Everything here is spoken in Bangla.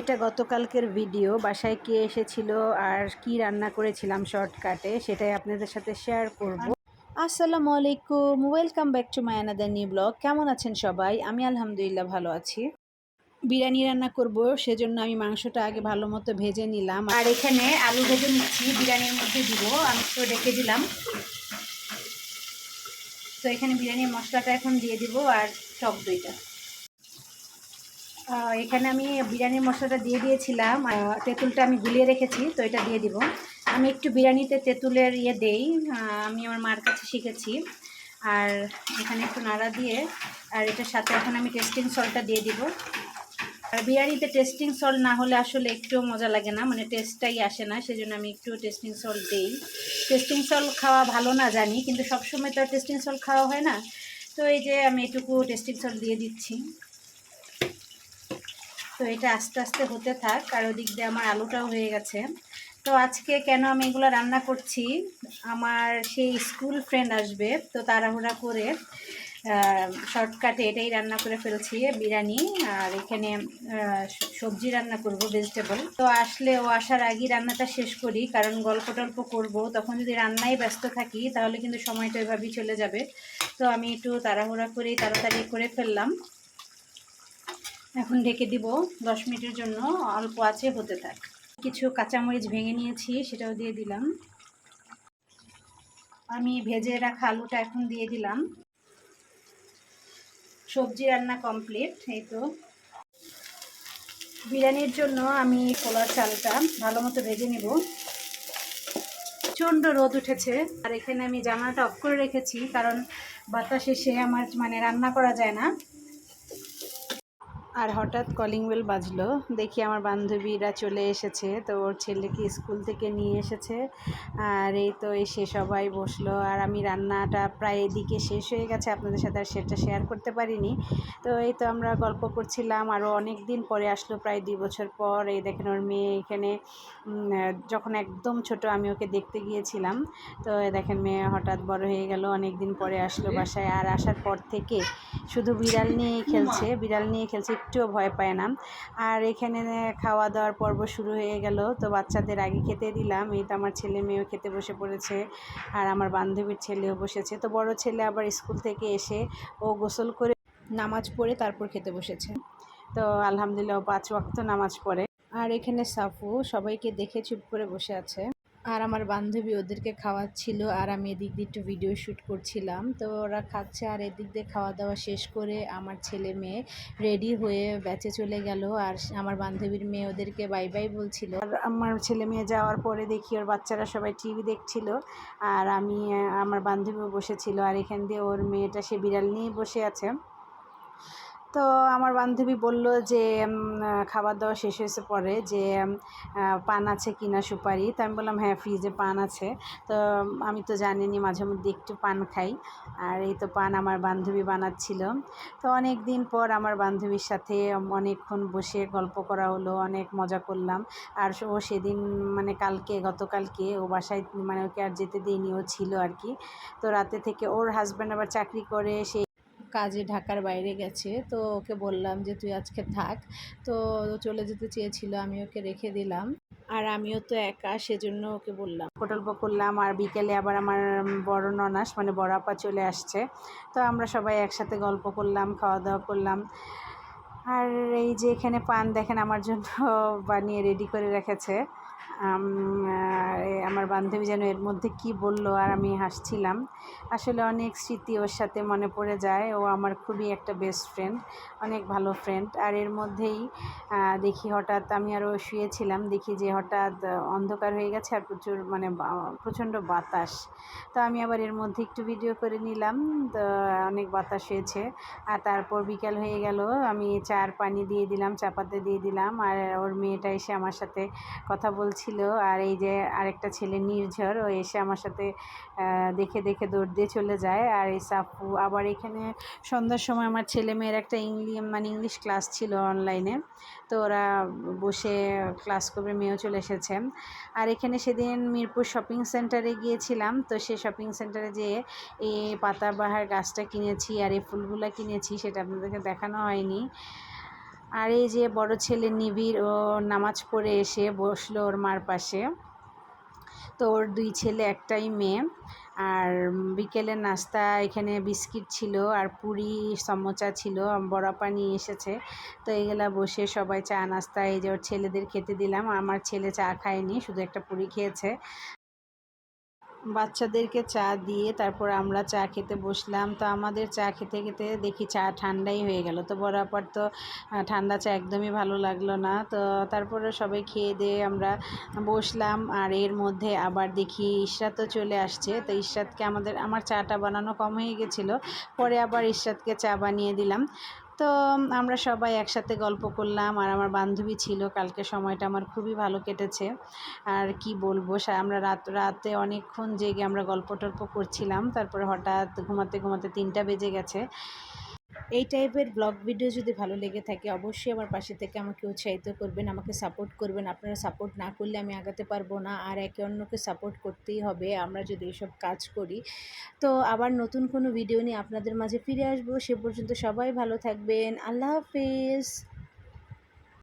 এটা গতকালকের ভিডিও। বাসায় কে এসেছিল আর কি রান্না করেছিলাম শর্টকাটে, সেটাই আপনাদের সাথে শেয়ার করব। আসসালামু আলাইকুম welcome back to my another new blog কেমন আছেন সবাই? আমি আলহামদুলিল্লাহ ভালো আছি। বিরিয়ানি রান্না করব, সেজন্য আমি মাংসটা আগে ভালো মতো ভেজে নিলাম। আর এখানে আলু ভেজে নিচ্ছি, বিরিয়ানির মধ্যে দিব, আমি তো রেখে দিলাম। তো এখানে বিরিয়ানির মশলাটা এখন দিয়ে দিব, আর টক দইটা। এখানে আমি বিরিয়ানির মশলাটা দিয়ে দিয়েছিলাম তেঁতুলটা আমি গুলিয়ে রেখেছি, তো এটা দিয়ে দিব। আমি একটু বিরিয়ানিতে তেঁতুলের ইয়ে দেই আমি আমার মার কাছে শিখেছি। আর এখানে একটু নাড়া দিয়ে, আর এটার সাথে এখন আমি টেস্টিং সল্টটা দিয়ে দিব। আর বিরিয়ানিতে টেস্টিং সল না হলে আসলে একটুও মজা লাগে না মানে টেস্টটাই আসে না, সেজন্য আমি একটু টেস্টিং সল দিই। টেস্টিং সল খাওয়া ভালো না জানি, কিন্তু সবসময় তো আর টেস্টিং সল খাওয়া হয় না। তো এই যে আমি এটুকু টেস্টিং সল দিয়ে দিচ্ছি। তো এটা আস্তে আস্তে হতে থাক, আর ওদিক দিয়ে আমার আলুটাও হয়ে গেছে। তো আজকে কেন আমি এগুলো রান্না করছি, আমার সেই স্কুল ফ্রেন্ড আসবে, তো তাড়াহুড়া করে শর্টকাটে এটাই রান্না করে ফেলছি, বিরিয়ানি, আর এখানে সবজি রান্না করব ভেজিটেবল তো আসলে ও আসার আগেই রান্নাটা শেষ করি, কারণ গল্প টল্প করব, তখন যদি রান্নায় ব্যস্ত থাকি, তাহলে কিন্তু সময়টা এভাবেই চলে যাবে। তো আমি একটু তাড়াহুড়া করেই তাড়াতাড়ি করে ফেললাম। এখন ঢেকে দিব দশ মিনিটের জন্য, অল্প আছে, হতে থাক। কিছু কাঁচামরিচ ভেঙে নিয়েছি, সেটাও দিয়ে দিলাম। আমি ভেজে রাখা আলুটা এখন দিয়ে দিলাম। সবজি রান্না কমপ্লিট, এই তো। বিরিয়ানির জন্য আমি পোলার চালটা ভালো মতো ভেজে নেব। প্রচণ্ড রোদ উঠেছে, আর এখানে আমি জানালাটা অফ করে রেখেছি, কারণ বাতাস এসে আমার মানে রান্না করা যায় না। আর হঠাৎ কলিং বেল বাজলো। দেখি আমার বান্ধবীরা চলে এসেছে তো ওর ছেলেকে স্কুল থেকে নিয়ে এসেছে। আর এই তো এসে সবাই বসল। আর আমি রান্নাটা প্রায় এদিকে শেষ হয়ে গেছে আপনাদের সাথে আর সেটা শেয়ার করতে পারিনি। তো এই তো আমরা গল্প করছিলাম আরও অনেক দিন পরে আসলো প্রায় দুই বছর পর। এই দেখেন ওর মেয়ে এখানে যখন একদম ছোট আমি ওকে দেখতে গিয়েছিলাম। তো দেখেন মেয়ে হঠাৎ বড় হয়ে গেল অনেক দিন পরে আসলো বাসায়। আর আসার পর থেকে শুধু বিড়াল নিয়েই খেলছে বিড়াল নিয়ে খেলছে একটুও ভয় পায় না। আর এখানে খাওয়া দাওয়ার পর্ব শুরু হয়ে গেল। তো বাচ্চাদের আগে খেতে দিলাম। এই তো আমার ছেলে মেয়েও খেতে বসে পড়েছে আর আমার বান্ধবীর ছেলেও বসেছে। তো বড় ছেলে আবার স্কুল থেকে এসে ও গোসল করে নামাজ পড়ে তারপর খেতে বসেছে। তো আলহামদুলিল্লাহ পাঁচ ওয়াক্ত নামাজ পড়ে। আর এখানে সাফু সবাইকে দেখে চুপ করে বসে আছে। আর আমার বান্ধবী ওদেরকে খাওয়াচ্ছিল আর আমি এদিক দিয়ে একটু ভিডিও শ্যুট করছিলাম। তো ওরা খাচ্ছে আর এদিক দিয়ে খাওয়া দাওয়া শেষ করে আমার ছেলে মেয়ে রেডি হয়ে ব্যাচে চলে গেল আর আমার বান্ধবীর মেয়ে ওদেরকে বাই বাই বলছিল। আর আমার ছেলে মেয়ে যাওয়ার পরে দেখি ওর বাচ্চারা সবাই টিভি দেখছিল আর আমি, আমার বান্ধবীও বসেছিল আর এখান দিয়ে ওর মেয়েটা সে বিড়াল নিয়েই বসে আছে। তো আমার বান্ধবী বলল যে খাবার দাওয়া শেষ হয়েছে পরে যে পান আছে কিনা সুপারি। তো আমি বললাম হ্যাঁ ফ্রিজে পান আছে। তো আমি তো জানিনি, মাঝে মধ্যে একটু পান খাই। আর এই তো পান আমার বান্ধবী বানাচ্ছিল। তো অনেক দিন পর আমার বান্ধবীর সাথে অনেকক্ষণ বসে গল্প করা হলো, অনেক মজা করলাম। আর ও সেদিন মানে কালকে, গতকালকে, ও বাসায় মানে ওকে আর যেতে দিইনি ও ছিল আর কি। তো রাতে থেকে ওর হাজব্যান্ড আবার চাকরি করে, সে কাজে ঢাকার বাইরে গেছে। তো ওকে বললাম যে, তুই আজকে থাক। তো চলে যেতে চেয়েছিল, আমি ওকে রেখে দিলাম। আর আমিও তো একা, সেজন্য ওকে বললাম। পটল করলাম, আর বিকেলে আবার আমার বড় ননাস মানে বড় আপা চলে আসছে। তো আমরা সবাই একসাথে গল্প করলাম খাওয়া দাওয়া করলাম। আর এই যে এখানে পান, দেখেন আমার জন্য বানিয়ে রেডি করে রেখেছে। আমার বান্ধবী যেন এর মধ্যে কি বলল আর আমি হাসছিলাম। আসলে অনেক স্মৃতি ওর সাথে মনে পড়ে যায়। ও আমার খুবই একটা বেস্ট ফ্রেন্ড অনেক ভালো ফ্রেন্ড আর এর মধ্যেই দেখি হঠাৎ আমি আরও শুয়েছিলাম, দেখি যে হঠাৎ অন্ধকার হয়ে গেছে আর প্রচুর মানে প্রচণ্ড বাতাস। তো আমি আবার এর মধ্যে একটু ভিডিও করে নিলাম। তো অনেক বাতাস হয়েছে। আর তারপর বিকাল হয়ে গেল, আমি চার পানি দিয়ে দিলাম, চা পাতা দিয়ে দিলাম। আর ওর মেয়েটা এসে আমার সাথে কথা বলছিল, আর এই যে আরেকটা ছেলে নির্ঝর, ও এসে আমার সাথে দেখে দেখে দৌড় দিয়ে চলে যায়। আর এই সাপু, আবার এখানে সন্ধ্যার সময় আমার ছেলে মেয়ের একটা ইংলি মানে ইংলিশ ক্লাস ছিল অনলাইনে, তো ওরা বসে ক্লাস করবে, মেয়েও চলে এসেছে। আর এখানে সেদিন মিরপুর শপিং সেন্টারে গিয়েছিলাম, তো সেই শপিং সেন্টারে যেয়ে এই পাতাবাহার গাছটা কিনেছি আর এই ফুলগুলো কিনেছি, সেটা আপনাদেরকে দেখানো হয়নি। আর এই যে বড় ছেলে নিবিড়, ও নামাজ পড়ে এসে বসল ওর মার পাশে। তো ওর দুই ছেলে, একটাই মেয়ে। আর বিকেলের নাস্তা, এখানে বিস্কিট ছিল আর পুরি, সমোচা ছিল বড়াপা নিয়ে এসেছে। তো এইগুলা বসে সবাই চা, নাস্তা, এই যে ওর ছেলেদের খেতে দিলাম। আমার ছেলে চা খায়নি, শুধু একটা পুরি খেয়েছে। বাচ্চাদেরকে চা দিয়ে তারপর আমরা চা খেতে বসলাম। তো আমাদের চা খেতে খেতে দেখি চা ঠান্ডাই হয়ে গেল। তো বরাবর তো ঠান্ডা চা একদমই ভালো লাগল না। তো তারপরে সবাই খেয়ে দিয়ে আমরা বসলাম। আর এর মধ্যে আবার দেখি ইশরাতও চলে আসছে। তো ইশরাতকে আমাদের, আমার চাটা বানানো কম হয়ে গেছিল। পরে আবার ইশরাতকে চা বানিয়ে দিলাম। তো আমরা সবাই একসাথে গল্প করলাম আর আমার বান্ধবী ছিল। কালকে সময়টা আমার খুবই ভালো কেটেছে। আর কি বলব আমরা রাত, রাতে অনেকক্ষণ জেগে আমরা গল্প টল্প করছিলাম। তারপরে হঠাৎ ঘুমাতে ঘুমাতে তিনটা বেজে গেছে। এই টাইপের ব্লগ ভিডিও যদি ভালো লেগে থাকে, অবশ্যই আমার পাশে থেকে আমাকে উৎসাহিত করবেন, আমাকে সাপোর্ট করবেন। আপনারা সাপোর্ট না করলে আমি আগাতে পারব না, আর একে অন্যকে সাপোর্ট করতেই হবে, আমরা যদি এসব কাজ করি। তো আবার নতুন কোনো ভিডিও নিয়ে আপনাদের মাঝে ফিরে আসব। সে পর্যন্ত সবাই ভালো থাকবেন। আল্লাহ হাফিজ।